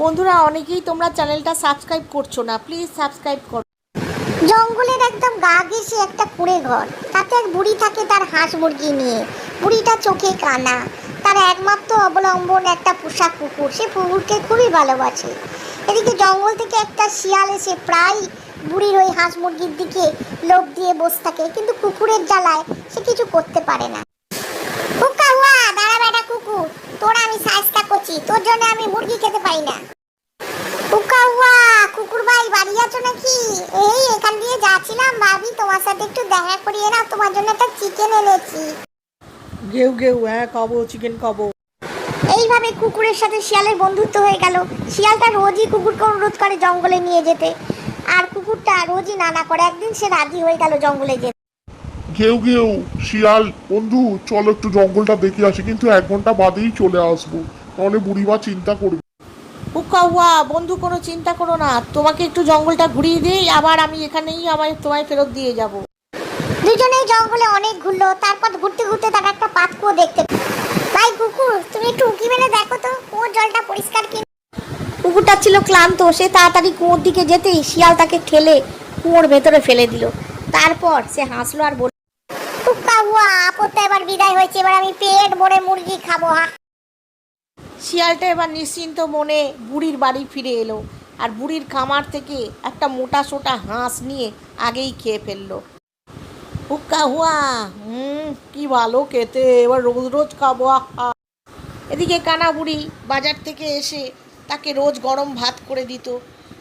বন্ধুরা, অনেকেই তোমরা চ্যানেলটা সাবস্ক্রাইব করছ না। প্লিজ সাবস্ক্রাইব করো। জঙ্গলের একদম গা ঘেসে একটা কুড়ে ঘর। তাতে এক বুড়ি থাকে তার হাঁস মুরগি নিয়ে। বুড়িটা চোখে কানা। তার একমাত্র অবলম্বন একটা পোষা কুকুর। সে কুকুরকে খুবই ভালোবাসে। এদিকে জঙ্গল থেকে একটা শিয়াল এসে প্রায় বুড়ির ওই হাঁস মুরগির দিকে লোভ দিয়ে বসে থাকে। কিন্তু কুকুরের জ্বালায় সে কিছু করতে পারে না কুকা হুয়া দাঁড়া বেটা কুকুর তোরা আমি সাজটা তোর জন্য আমি মুরগি খেতে পাই না। উকাউয়া কুকুর ভাই বাড়ি আছো নাকি? এই এখান দিয়ে যাচ্ছিলাম ভাবি তোমার সাথে একটু দেখা করিয়ে না তোমার জন্য একটা চিকেন এনেছি। ঘেউ ঘেউ হ্যাঁ খাব চিকেন খাব। এইভাবে কুকুরের সাথে শিয়ালের বন্ধুত্ব হয়ে গেল। শিয়ালটা রোজই কুকুরকে অনুরোধ করে জঙ্গলে নিয়ে যেতে। আর কুকুরটা রোজই নানা করে একদিন সে রাজি হয়ে গেল জঙ্গলে যেতে। ঘেউ ঘেউ শিয়াল বন্ধু চলো একটু জঙ্গলটা দেখে আসি কিন্তু এক ঘণ্টা বাদেই চলে আসব। তাহলে বুড়িমা চিন্তা করবে। হুক্কা হুয়া বন্ধু কোনো চিন্তা করো না। তোমাকে একটু জঙ্গলটা ঘুরিয়ে দিই আবার আমি এখানেই আমার তোমায় ফেরত দিয়ে যাব। দুজনেই জঙ্গলে অনেক ঘুরলো তারপর ঘুরতে ঘুরতে তারা একটা পাতকুয়ো দেখতে ভাই কুকুর তুমি একটু উঁকি মেরে দেখো তো কুয়োর জলটা পরিষ্কার কি কুকুরটা ছিল ক্লান্ত সে তাড়াতাড়ি কুয়োর দিকে যেতেই শিয়াল তাকে ঠেলে কুয়োর ভেতরে ফেলে দিল। তারপর সে হাসলো আর বলল কুকা হুয়া আপত্তি এবার বিদায় হয়েছে এবার আমি পেট ভরে মুরগি খাব হা। শিয়ালটা এবার নিশ্চিন্ত মনে বুড়ির বাড়ি ফিরে এলো আর বুড়ির খামার থেকে একটা মোটা সোটা হাঁস নিয়ে আগেই খেয়ে ফেলল। হুক্কা হুয়া, হুম, কি ভালো খেতে, এবার রোজ রোজ খাব এদিকে কানা বুড়ি বাজার থেকে এসে তাকে রোজ গরম ভাত করে দিত।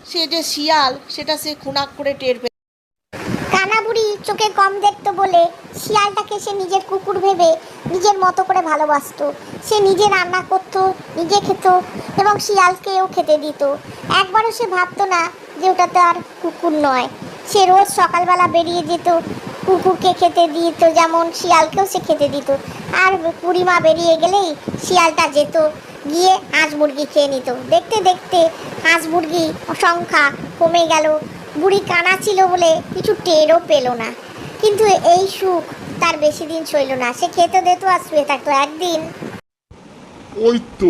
সে যে শিয়াল, সেটা সে খুনাক করে টের পেল কানাবুড়ি চোখে কম দেখতো বলে শিয়ালটাকে সে নিজের কুকুর ভেবে নিজের মতো করে ভালোবাসতো। সে নিজে রান্না করতো, নিজে খেত এবং শিয়ালকেও খেতে দিত। একবারও সে ভাবতো না যে ওটা তার কুকুর নয়। সে রোজ সকালবেলা বেরিয়ে যেত, কুকুরকে খেতে দিত, যেমন শিয়ালকেও সে খেতে দিত। আর বুড়িমা বেরিয়ে গেলেই শিয়ালটা যেত, গিয়ে হাঁস মুরগি খেয়ে নিত। দেখতে দেখতে হাঁস মুরগি সংখ্যা কমে গেল। বুড়ি কানা ছিল বলে কিছু টেরও পেল না। কিন্তু এই সুখ তার বেশি দিন সইল না। সে খেতে দিত আর শুয়ে থাকতো একদিন। ওই তো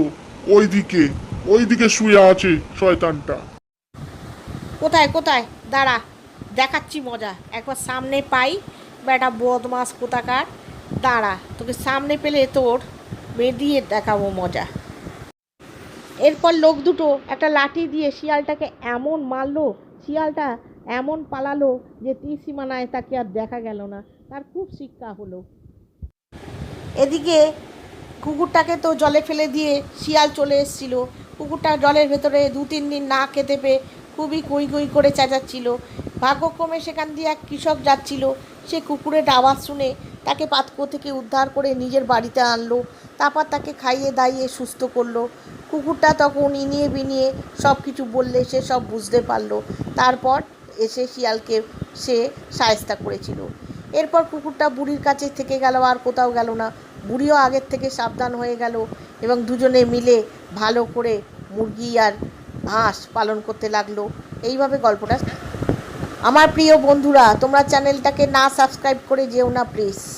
ওইদিকে ওইদিকে শুয়ে আছে শয়তানটা। কোথায় কোথায়? দাঁড়া দেখাচ্ছি মজা। একবার সামনে পাই বেটা বদমাস কোথাকার। দাঁড়া তোকে সামনে পেলে তোর বেঁধিয়ে দেখাবো মজা। এরপর লোক দুটো একটা লাঠি দিয়ে শিয়ালটাকে এমন মারলো শিয়ালটা এমন পালালো যে ত্রিসীমানায় তাকে আর দেখা গেল না। তার খুব শিক্ষা হলো। এদিকে কুকুরটাকে তো জলে ফেলে দিয়ে শিয়াল চলে এসেছিল। কুকুরটা জলের ভেতরে দু তিন দিন না খেতে পেয়ে খুবই কুই কুই করে চেঁচাচ্ছিল। ভাগ্যক্রমে সেখান দিয়ে এক কৃষক যাচ্ছিল। সে কুকুরের আওয়াজ শুনে তাকে পাতকো থেকে উদ্ধার করে নিজের বাড়িতে আনলো, তারপর তাকে খাইয়ে দাইয়ে সুস্থ করল। কুকুরটা তখন ইনিয়ে বিনিয়ে সব কিছু বললে সে সব বুঝতে পারল। তারপর এসে শিয়ালকে সে সায়স্তা করেছিল। এরপর কুকুরটা বুড়ির কাছে থেকে গেল, আর কোথাও গেল না। বুড়িও আগের থেকে সাবধান হয়ে গেল এবং দুজনে মিলে ভালো করে মুরগি আর হাঁস পালন করতে লাগল। এইভাবে গল্পটা। আমার প্রিয় বন্ধুরা, তোমরা চ্যানেলটাকে না সাবস্ক্রাইব করে যেও না, প্লিজ।